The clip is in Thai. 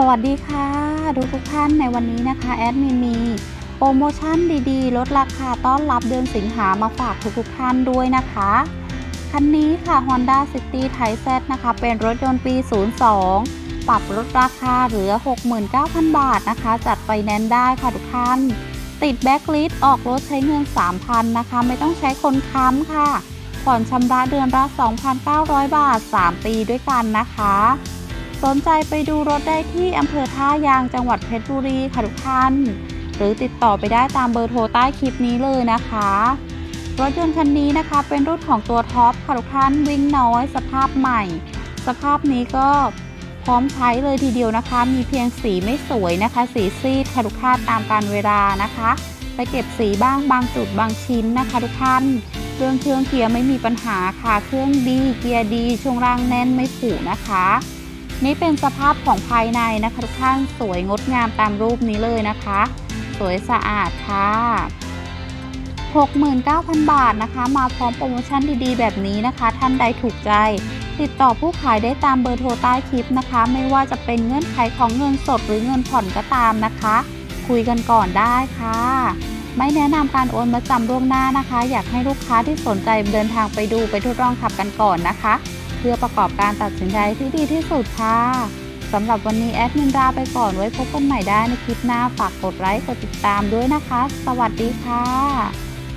สวัสดีค่ะทุกทุกท่านในวันนี้นะคะแอดมินมีโปรโมชั่นดีๆ ลดราคาต้อนรับเดือนสิงหามาฝากทุกทุกๆท่านด้วยนะคะ คันนี้ค่ะ Honda City t i z Z นะคะ เป็นรถยนต์ปี 02 ปรับลดราคาเหลือ 69,000 บาทนะคะ จัดไฟแนนซ์ได้ค่ะทุกท่าน ติดแบ็กลิสออกรถใช้เงิน 3,000 นะคะ ไม่ต้องใช้คนค้ำค่ะ ผ่อนชำระเดือนละ 2,900 บาท 3 ปีด้วยกันนะคะ สนใจไปดูรถได้ที่อำเภอท่ายางจังหวัดเพชรบุรีค่ะทุกท่าน หรือติดต่อไปได้ตามเบอร์โทรใต้คลิปนี้เลยนะคะ รถยนต์คันนี้นะคะ เป็นรุ่นของตัวท็อปค่ะทุกท่านวิ่งน้อย สภาพใหม่ สภาพนี้ก็พร้อมใช้เลยทีเดียวนะคะ มีเพียงสีไม่สวยนะคะ สีซีดค่ะทุกท่านตามการเวลานะคะ ไปเก็บสีบ้างบางจุดบางชิ้นนะคะทุกท่านเครื่องเครื่องเกียร์ไม่มีปัญหาค่ะ เครื่องดีเกียร์ดีช่วงล่างแน่นไม่ผุนะคะ นี่เป็นสภาพของภายในนะคะทุกท่านสวยงดงามตามรูปนี้เลยนะคะ สวยสะอาดค่ะ 69,000 บาทนะคะ มาพร้อมโปรโมชั่นดีๆ แบบนี้นะคะ ท่านใดถูกใจ ติดต่อผู้ขายได้ตามเบอร์โทรใต้คลิปนะคะ ไม่ว่าจะเป็นเงื่อนไขของเงินสดหรือเงินผ่อนก็ตามนะคะ คุยกันก่อนได้ค่ะ ไม่แนะนำการโอนมาจำล่วงหน้านะคะ อยากให้ลูกค้าที่สนใจเดินทางไปดูไปทดลองขับกันก่อนนะคะ เพื่อประกอบการตัดสินใจที่ดีที่สุดค่ะสำหรับวันนี้แอดมินลาไปก่อนไว้พบกันใหม่ได้ในคลิปหน้าฝากกดไลค์กดติดตามด้วยนะคะ สวัสดีค่ะ